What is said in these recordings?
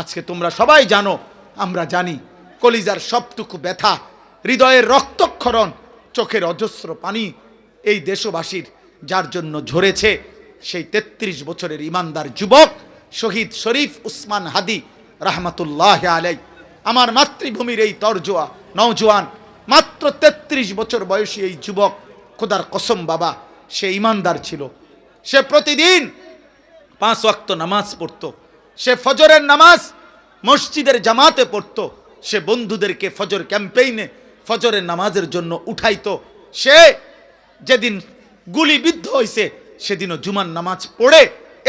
আজকে তোমরা সবাই জানো, আমরা জানি কলিজার সবটুকু ব্যথা, হৃদয়ের রক্তক্ষরণ, চোখের অজস্র পানি এই দেশবাসীর যার জন্য ঝরেছে সেই ৩৩ বছরের ইমানদার যুবক শহীদ শরীফ উসমান হাদি রাহমাতুল্লাহ আলাই আমার মাতৃভূমির এই তরজোয়া, নওজোয়ান, মাত্র ৩৩ বছর বয়সী এই যুবক, খোদার কসম বাবা, সে ইমানদার ছিল। সে প্রতিদিন পাঁচ ওয়াক্ত নামাজ পড়তো। সে ফজরের নামাজ মসজিদের জামাতে পড়তো, সে বন্ধুদেরকে ফজর ক্যাম্পেইনে ফজরের নামাজের জন্য উঠাইতো। সে যেদিন গুলিবিদ্ধ হয়েছে সেদিনও জুমার নামাজ পড়ে,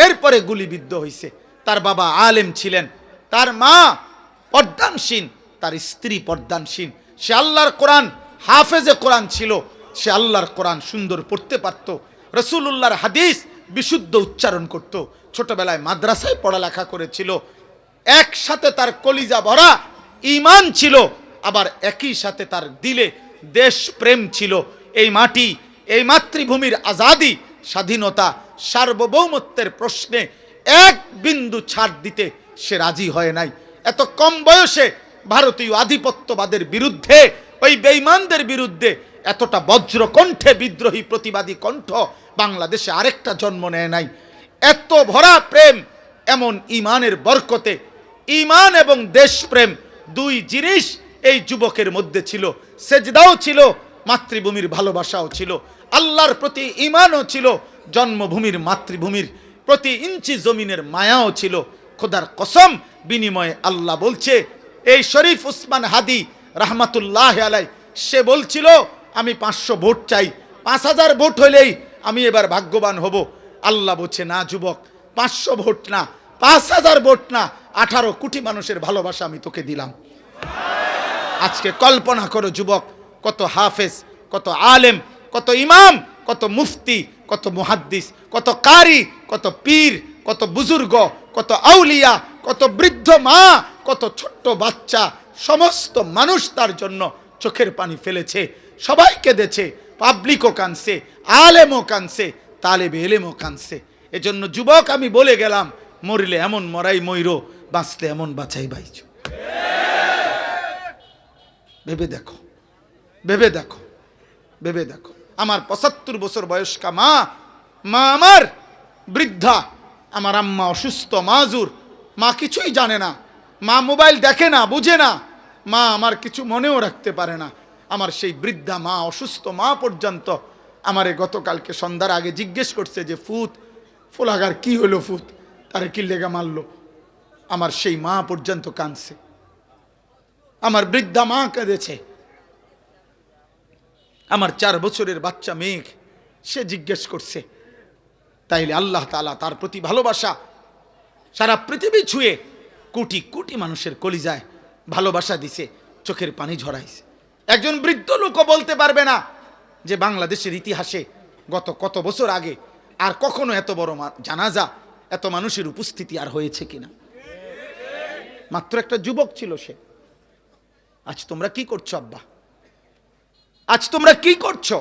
এরপরে গুলিবিদ্ধ হয়েছে তার বাবা আলেম ছিলেন, তার মা পর্দানসীন তার স্ত্রী পর্দানসীন সে আল্লাহর কোরআন, হাফেজে কোরআন ছিল, সে আল্লাহর কোরআন সুন্দর পড়তে পারত। রসুল্লাহর হাদিস বিশুদ্ধ উচ্চারণ করত। ছোটবেলায় মাদ্রাসায় পড়ালেখা করেছিল। একসাথে তার কলিজা ভরা ইমান ছিল। আবার একই সাথে তার দিলে দেশ প্রেম ছিল। এই মাটি, এই মাতৃভূমির আজাদি, স্বাধীনতা, সার্বভৌমত্বের প্রশ্নে এক বিন্দু ছাড় দিতে সে রাজি হয় নাই। এত কম বয়সে ভারতীয় আধিপত্যবাদের বিরুদ্ধে ওই বেঈমানদের বিরুদ্ধে এতটা বজ্র কণ্ঠে বিদ্রোহী প্রতিবাদী কণ্ঠ বাংলাদেশে আরেকটা জন্ম নেয় নাই। এত ভরা প্রেম, এমন ইমানের বরকতে ইমান এবং দেশপ্রেম দুই জিনিস এই যুবকের মধ্যে ছিল। সেজদাও ছিল, মাতৃভূমির ভালোবাসাও ছিল। আল্লাহর প্রতি ইমানও ছিল, জন্মভূমির মাতৃভূমির প্রতি ইঞ্চি জমিনের মায়াও ছিল। খোদার কসম বিনিময়ে আল্লাহ বলছে, এই শরীফ উসমান হাদি রাহমাতুল্লাহ আলাই, সে বলছিল, আমি পাঁচশো ভোট চাই। পাঁচ হাজার ভোট হইলেই আমি এবার ভাগ্যবান হব। আল্লাহ বলছে, না, যুবক, পাঁচশো ভোট না, পাঁচ হাজার ভোট না, আঠারো কোটি মানুষের ভালোবাসা আমি তোকে দিলাম। আজকে কল্পনা করো যুবক, কত হাফেজ, কত আলেম, কত ইমাম, কত মুফতি, কত মুহাদ্দিস, কত কারি, কত পীর, কত বুজুর্গ, কত আউলিয়া, কত বৃদ্ধ মা, কত ছোট্ট বাচ্চা সমস্ত মানুষ তার জন্য চোখের পানি ফেলেছে, সবাই কেঁদেছে, পাবলিকও কানছে আলেমও কানছে তালেবে এলেমও কানছে এজন্য যুবক, আমি বলে গেলাম, মরিলে এমন মরাই ময়ূর বাঁচলে এমন বাছাই বাইছ ভেবে দেখো ভেবে দেখো ভেবে দেখো। আমার পঁচাত্তর বছর বয়স্কা মা মা আমার বৃদ্ধা, আমার আম্মা অসুস্থ, মাজুর, মা কিছুই জানে না, মা মোবাইল দেখে না, বুঝে না মা আমার কিছু মনেও রাখতে পারে না। আমার সেই বৃদ্ধা মা, অসুস্থ মা পর্যন্ত আমারে গতকালকে সন্ধ্যার আগে জিজ্ঞেস করছে যে, ফুত, ফুলাগার কি হলো ফুত? তারে কি লেগা মারলো? আমার সেই মা পর্যন্ত কাঁদছে। আমার বৃদ্ধা মা কেঁদেছে। আমার চার বছরের বাচ্চা মেঘ, সে জিজ্ঞেস করছে, তাইলে আল্লাহ তালা তার প্রতি ভালোবাসা? সারা পৃথিবী ছুঁয়ে কোটি কোটি মানুষের কলিজায় ভালোবাসা দিছে, চোখের পানি ঝরাইছে। একজন বৃদ্ধ লোকও বলতে পারবে না যে বাংলাদেশের ইতিহাসে গত কত বছর আগে আর কখনো এত বড় জানাজা, এত মানুষের উপস্থিতি আর হয়েছে কিনা। মাত্র একটা যুবক ছিল সে। আজ তোমরা কি করছ, আব্বা? আজ তোমরা কি করছ?